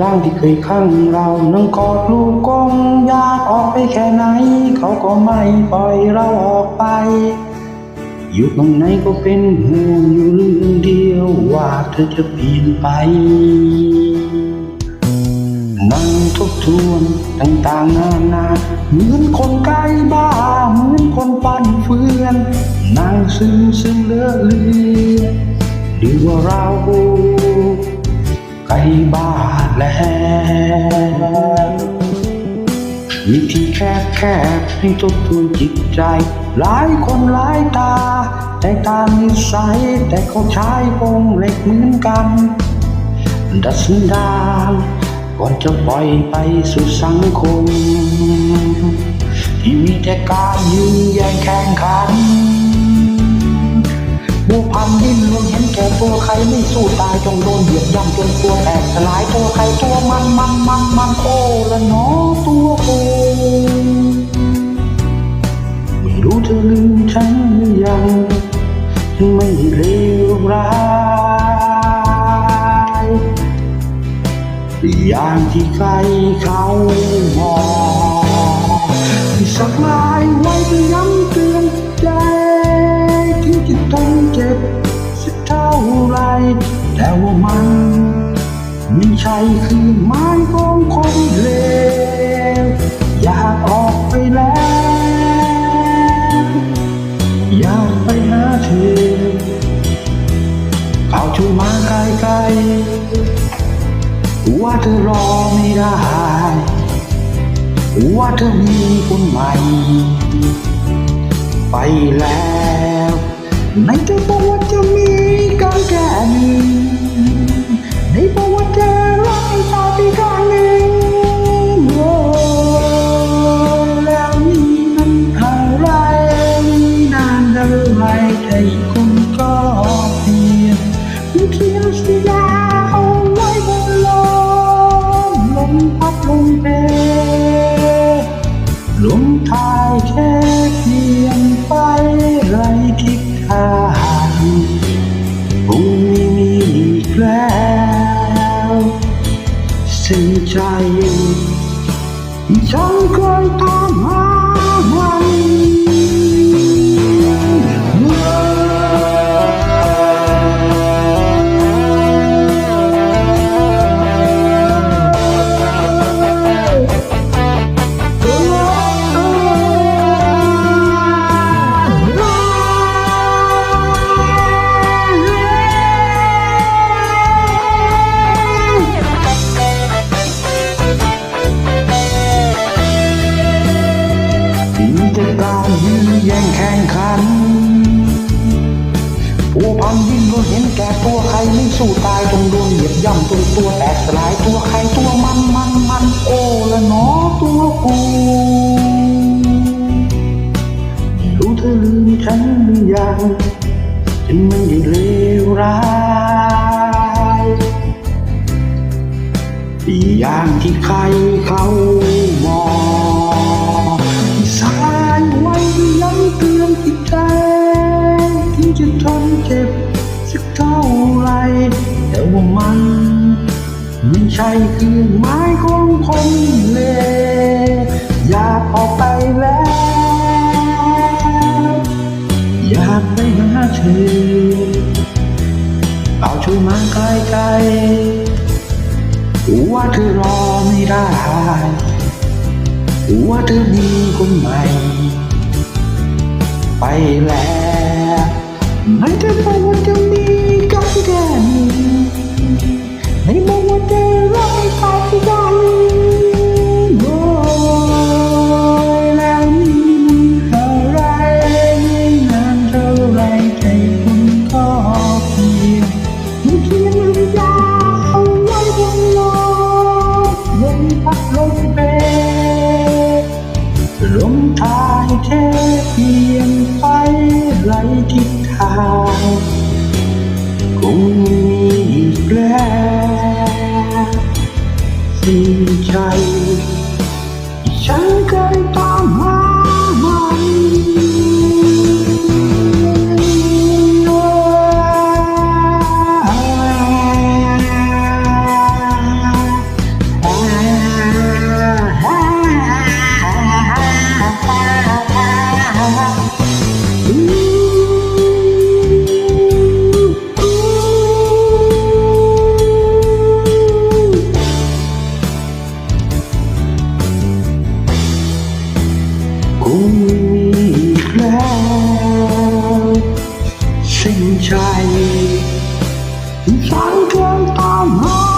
ร่างที่เคยข้างเรานั่งกอดลูกกงอยากออกไปแค่ไหน เขาก็ไม่ปล่อยเราออกไป อยู่ข้างในก็เป็นห่วงอยู่เรื่องเดียวว่าเธอจะเปลี่ยนไป นั่งทบทวนต่างๆนานาเหมือนคนใกล้บ้าเหมือนคนปั่นเฟือน นั่งซึมซึมเลือเลือหรือว่าเรา ใกล้บ้าแล้ววิธีแคบแคบให้ทบทวนจิตใจ หลายคนหลายตา แต่ตามนิสัย แต่เขาใช้กงเหล็กเหมือนกัน ดัดสันดานก่อนจะปล่อยไปสู่สังคม ที่มีแต่การยืนแย่งแข่งขัน บัวพันดิ้นรนเห็นแก่ตัวใครไม่สู้ตายจงโดนเหยียบย่ำจนตัวแตกสลายตัวใครตัวมันมันมันมันโอ้ละเนอตัวกูไม่รู้เธอลืมฉันหรือยังฉันไม่เลวร้ายอย่างที่ใครเขามองสักลายไว้เพื่อย้ำเตือนใจที่จะต้อง แต่ว่ามันไม่ใช่คือไม้ของคนเลวอยากออกไปแล้ว อยากไปหาเธอเขาช่วยมาไกลๆว่าเธอรอไม่ได้ว่าเธอมีคนใหม่ ไปแล้ว ไหนเธอบอกว่าจะมีการแก้หนึ่ สิ้นใจฉันเคยตามหา สู้ตายจงโดนเหยียบย่ำจนตัวแตกสลายตัวใครตัวมันมันมันโอ้ละหนอตัวกูไม่รู้เธอลืมฉันหรือยังฉันไม่ได้เลวร้ายอย่างที่ใครเขา ใช่คือไม้ของคนเลวอยากออกไปแล้ว อยากไปหาเธอเอาช่วยมาใกล้ๆว่าเธอรอไม่ได้ว่าเธอมีคนใหม่ ไปแล้วไม่เธอบอกว่าจะมีกั งมีอีกแล้วสิ่งใจที่ฉันเคยตามหา 在你翻滚的脑海。